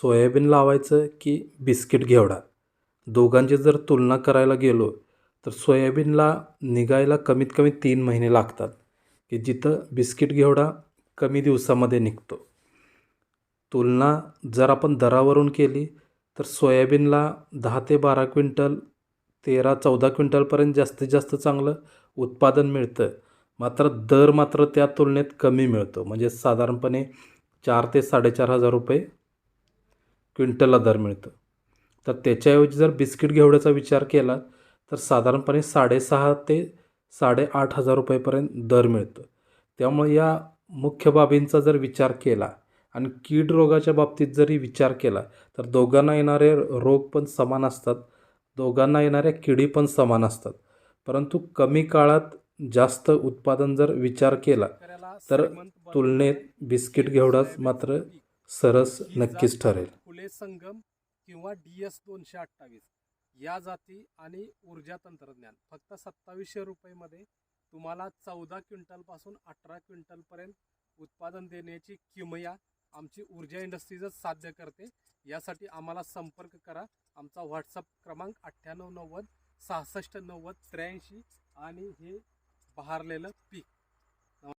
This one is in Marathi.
सोयाबीन लावायचं की बिस्किट घेवडा? दोघांची जर तुलना करायला गेलो तर सोयाबीनला निघायला कमीत कमी तीन महिने लागतात की जिथं बिस्किट घेवडा कमी दिवसामध्ये निघतो. तुलना जर आपण दरावरून केली तर सोयाबीनला दहा ते बारा क्विंटल तेरा चौदा क्विंटलपर्यंत जास्तीत जास्त चांगलं उत्पादन मिळतं. मात्र दर मात्र त्या तुलनेत कमी मिळतो. म्हणजे साधारणपणे चार ते साडेचार हजार रुपये क्विंटलला दर मिळतं. तर त्याच्याऐवजी जर बिस्किट घेवड्याचा विचार केला तर साधारणपणे साडेसहा ते साडेआठ हजार रुपयेपर्यंत दर मिळतो. त्यामुळे या मुख्य बाबींचा जर विचार केला आणि कीड रोगाच्या बाबतीत जरी विचार केला तर दोघांना येणारे रोग पण समान असतात दोघांना येणाऱ्या किडी पण समान असतात. परंतु कमी काळात जास्त उत्पादन जर विचार केला तर तुलनेत बिस्किट घेवडाच मात्र सरस नक्कीच ठरेल. संगम किंवा डी एस दोनशे अठ्ठावीस या जाती आणि ऊर्जा तंत्रज्ञान. फक्त सत्तावीसशे रुपयेमध्ये तुम्हाला चौदा क्विंटलपासून अठरा क्विंटलपर्यंत उत्पादन देण्याची किमया आमची ऊर्जा इंडस्ट्रीजच साध्य करते. यासाठी आम्हाला संपर्क करा. आमचा व्हॉट्सअप क्रमांक अठ्ठ्याण्णव नव्वद सहासष्ट नव्वद त्र्याऐंशी आणि हे बहारलेलं पीक.